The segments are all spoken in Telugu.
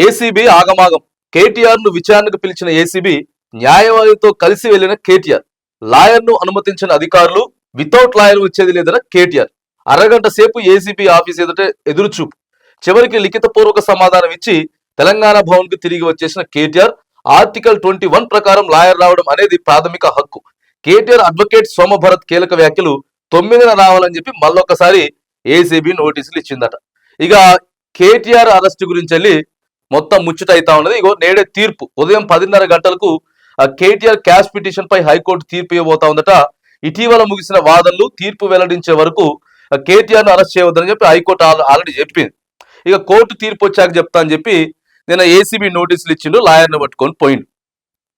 ఏసీబీ ఆగమాగం. కేటీఆర్ను విచారణకు పిలిచిన ఏసీబీ న్యాయవాదితో కలిసి వెళ్ళిన కేటీఆర్. లాయర్ను అనుమతించిన అధికారులు వితౌట్ లాయర్ వచ్చేది లేదన్న కేటీఆర్. అరగంట సేపు ఏసీబీ ఆఫీస్ ఎదుట ఎదురుచూపు. చివరికి లిఖితపూర్వక సమాధానం ఇచ్చి తెలంగాణ భవన్కు తిరిగి వచ్చేసిన కేటీఆర్ ఆర్టికల్ ట్వంటీ వన్ ప్రకారం లాయర్ రావడం అనేది ప్రాథమిక హక్కు. కేటీఆర్ అడ్వకేట్ సోమభరత్ కీలక వ్యాఖ్యలు తొమ్మిదిన రావాలని చెప్పి మళ్ళొకసారి ఏసీబీ నోటీసులు ఇచ్చిందట. ఇక కేటీఆర్ అరెస్ట్ గురించి వెళ్ళి మొత్తం ముచ్చటైతా ఉన్నది. ఇగో నేడే తీర్పు. ఉదయం పదిన్నర గంటలకు కేటీఆర్ క్యాష్ పిటిషన్ పై హైకోర్టు తీర్పు ఇవ్వబోతా ఉందట. ఇటీవల ముగిసిన వాదనలు తీర్పు వెల్లడించే వరకు కేటీఆర్ అరెస్ట్ చేయవద్దని చెప్పి హైకోర్టు ఆల్- ఆల్రెడీ చెప్పింది. ఇక కోర్టు తీర్పు వచ్చాక చెప్తా అని చెప్పి నేను ఏసీబీ నోటీసులు ఇచ్చిండు లాయర్ని పట్టుకొని పోయిండు.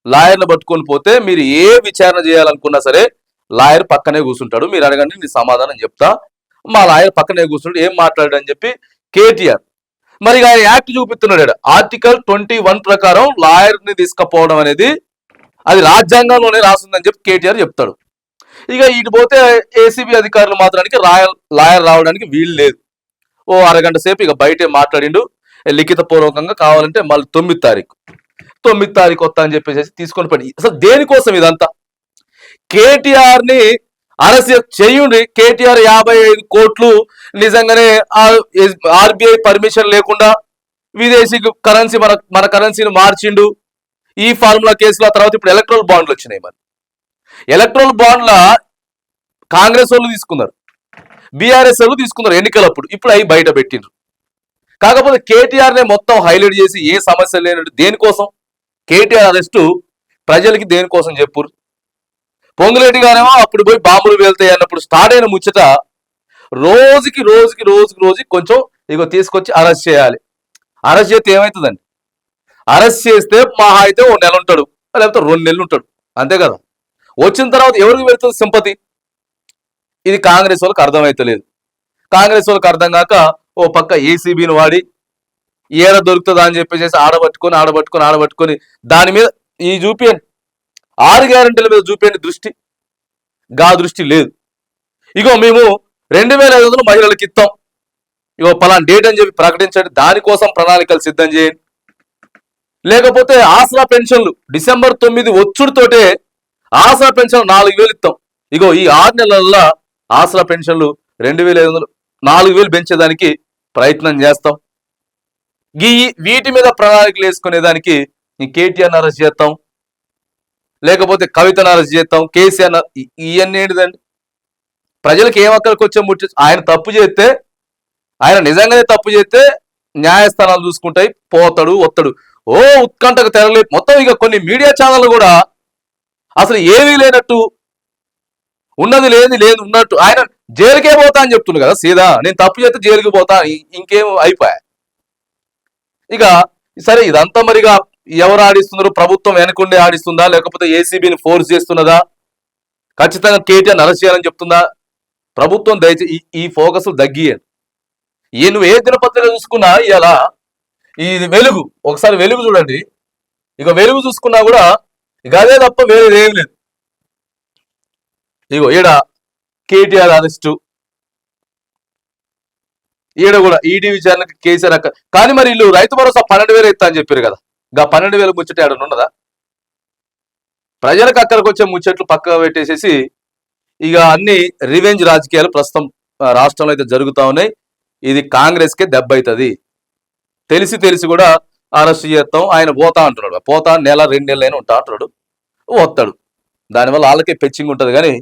లాయర్ని పట్టుకొని పోతే మీరు ఏ విచారణ చేయాలనుకున్నా సరే లాయర్ పక్కనే కూర్చుంటాడు మీరు అడగండి నేను సమాధానం చెప్తా. మా లాయర్ పక్కనే కూర్చుంటాడు ఏం మాట్లాడాడు అని చెప్పి కేటీఆర్ మరి ఆయన యాక్ట్ చూపిస్తున్నాడు ఆర్టికల్ ట్వంటీ వన్ ప్రకారం లాయర్ని తీసుకుపోవడం అనేది అది రాజ్యాంగంలోనే రాస్తుందని చెప్పి కేటీఆర్ చెప్తాడు. ఇక ఇటు పోతే ఏసీబీ అధికారులు మాత్రానికి లాయర్ లాయర్ రావడానికి వీలు లేదు. ఓ అరగంట సేపు ఇక బయటే మాట్లాడిండు. లిఖిత పూర్వకంగా కావాలంటే మళ్ళీ తొమ్మిది తారీఖు. తొమ్మిది తారీఖు వస్తా అని చెప్పేసి తీసుకొని పడి అసలు దేనికోసం ఇదంతా? కేటీఆర్ని ని అరెస్ట్ చేయండి కేటీఆర్ యాభై ఐదు కోట్లు నిజంగానే ఆర్బీఐ పర్మిషన్ లేకుండా విదేశీ కరెన్సీ మన మన కరెన్సీని మార్చిండు. ఈ ఫార్ములా కేసులో తర్వాత ఇప్పుడు ఎలక్ట్రల్ బాండ్లు వచ్చినాయి మరి. ఎలక్ట్రల్ బాండ్ల కాంగ్రెస్ వాళ్ళు తీసుకున్నారు. బీఆర్ఎస్ వాళ్ళు తీసుకున్నారు ఎన్నికలప్పుడు. ఇప్పుడు అవి బయట పెట్టిండ్రు. కాకపోతే కేటీఆర్నే మొత్తం హైలైట్ చేసి ఏ సమస్య లేనట్టు దేనికోసం? కేటీఆర్ అరెస్టు ప్రజలకి దేనికోసం చెప్పురు పొంగులేటి గారేమో అప్పుడు పోయి బాంబులు వెళ్తాయి అన్నప్పుడు స్టార్ట్ అయిన ముచ్చట రోజుకి రోజుకి రోజుకి రోజుకి కొంచెం ఇగో తీసుకొచ్చి అరెస్ట్ చేయాలి. అరెస్ట్ చేస్తే ఏమవుతుందండి అరెస్ట్ చేస్తే మహా అయితే ఓ నెల ఉంటాడు లేకపోతే రెండు నెలలు ఉంటాడు అంతే కదా? వచ్చిన తర్వాత ఎవరికి వెళ్తుంది సింపతి? ఇది కాంగ్రెస్ వాళ్ళకి అర్థమైతలేదు. కాంగ్రెస్ వాళ్ళకి అర్థం కాక ఓ పక్క ఏసీబీని వాడి ఏడ దొరుకుతుందా అని చెప్పేసి ఆడబట్టుకొని ఆడబట్టుకొని ఆడబట్టుకొని దాని మీద ఈ చూపియండి ఆరు గ్యారెంటీల మీద చూపించండి దృష్టి. గా దృష్టి లేదు. ఇగో మేము రెండు వేల ఐదు వందలు మహిళలకు ఇస్తాం ఇగో పలానా డేట్ అని చెప్పి ప్రకటించండి. దానికోసం ప్రణాళికలు సిద్ధం చేయండి. లేకపోతే ఆసరా పెన్షన్లు డిసెంబర్ తొమ్మిది ఒచ్చుడుతోటే ఆసరా పెన్షన్ నాలుగు వేలు ఇస్తాం ఇగో ఈ ఆరు నెలల్లో ఆసరా పెన్షన్లు రెండు వేల ఐదు వందలు నాలుగు వేలు పెంచేదానికి ప్రయత్నం చేస్తాం. ఈ వీటి మీద ప్రణాళికలు వేసుకునేదానికి ఈ కేటీఆర్ అరెస్ట్ చేస్తాం. లేకపోతే కవితను అరెస్ట్ చేస్తాం కేసీఆర్ ఇవన్నీ ఏంటిదండి? ప్రజలకు ఏం అక్కడికి వచ్చే ముట్టి ఆయన తప్పు చేస్తే ఆయన నిజంగానే తప్పు చేస్తే న్యాయస్థానాలు చూసుకుంటాయి పోతాడు వస్తాడు. ఓ ఉత్కంఠకు తెరలే మొత్తం ఇక కొన్ని మీడియా ఛానళ్ళు కూడా అసలు ఏమీ లేనట్టు ఉన్నది లేని లేదు ఉన్నట్టు. ఆయన జైలుకే పోతా అని చెప్తుండు కదా సీదా. నేను తప్పు చేస్తే జైలుకి పోతా ఇంకేం అయిపోయా? ఇక సరే ఇదంతా మరిగా ఎవరు ఆడిస్తున్నారు? ప్రభుత్వం వెనకుండే ఆడిస్తుందా? లేకపోతే ఏసీబీని ఫోర్స్ చేస్తున్నదా? ఖచ్చితంగా కేటీఆర్ అరెస్ట్ చేయాలని చెప్తుందా? ప్రభుత్వం దయచేసి ఈ- ఫోకస్ తగ్గియండి ఈ నువ్వు ఏ దినపత్రిక చూసుకున్నా ఇలా ఇది వెలుగు ఒకసారి వెలుగు చూడండి. ఇక వెలుగు చూసుకున్నా కూడా ఇక అదే తప్ప వేరేది ఏం లేదు. ఇగో ఈడ కేటీఆర్ అరెస్టు. ఈడ కూడా ఈడీ విచారణకు కేసీఆర్ అక్క కానీ మరి వీళ్ళు రైతు భరోసా పన్నెండు వేలు ఇస్తా అని చెప్పారు కదా. గా పన్నెండు వేల ముచ్చట ఆడ ఉన్నదా? ప్రజలకు అక్కడికి వచ్చే ముచ్చట్లు పక్కగా పెట్టేసేసి ఇక అన్ని రివెంజ్ రాజకీయాలు ప్రస్తుతం రాష్ట్రంలో అయితే జరుగుతా ఉన్నాయి. ఇది కాంగ్రెస్ కే దెబ్బ అవుతుంది తెలిసి తెలిసి కూడా అరెస్ట్ చేస్తాం. ఆయన పోతా అంటున్నాడు. పోతా నెల రెండు నెలలైనా ఉంటా అంటున్నాడు. వస్తాడు దానివల్ల వాళ్ళకే పెచ్చింగ్ ఉంటుంది కానీ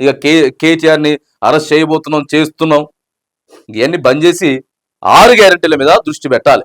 ఇక కే కేటీఆర్ని అరెస్ట్ చేయబోతున్నాం చేస్తున్నాం. ఇవన్నీ బంద్ చేసి ఆరు గ్యారెంటీల మీద దృష్టి పెట్టాలి.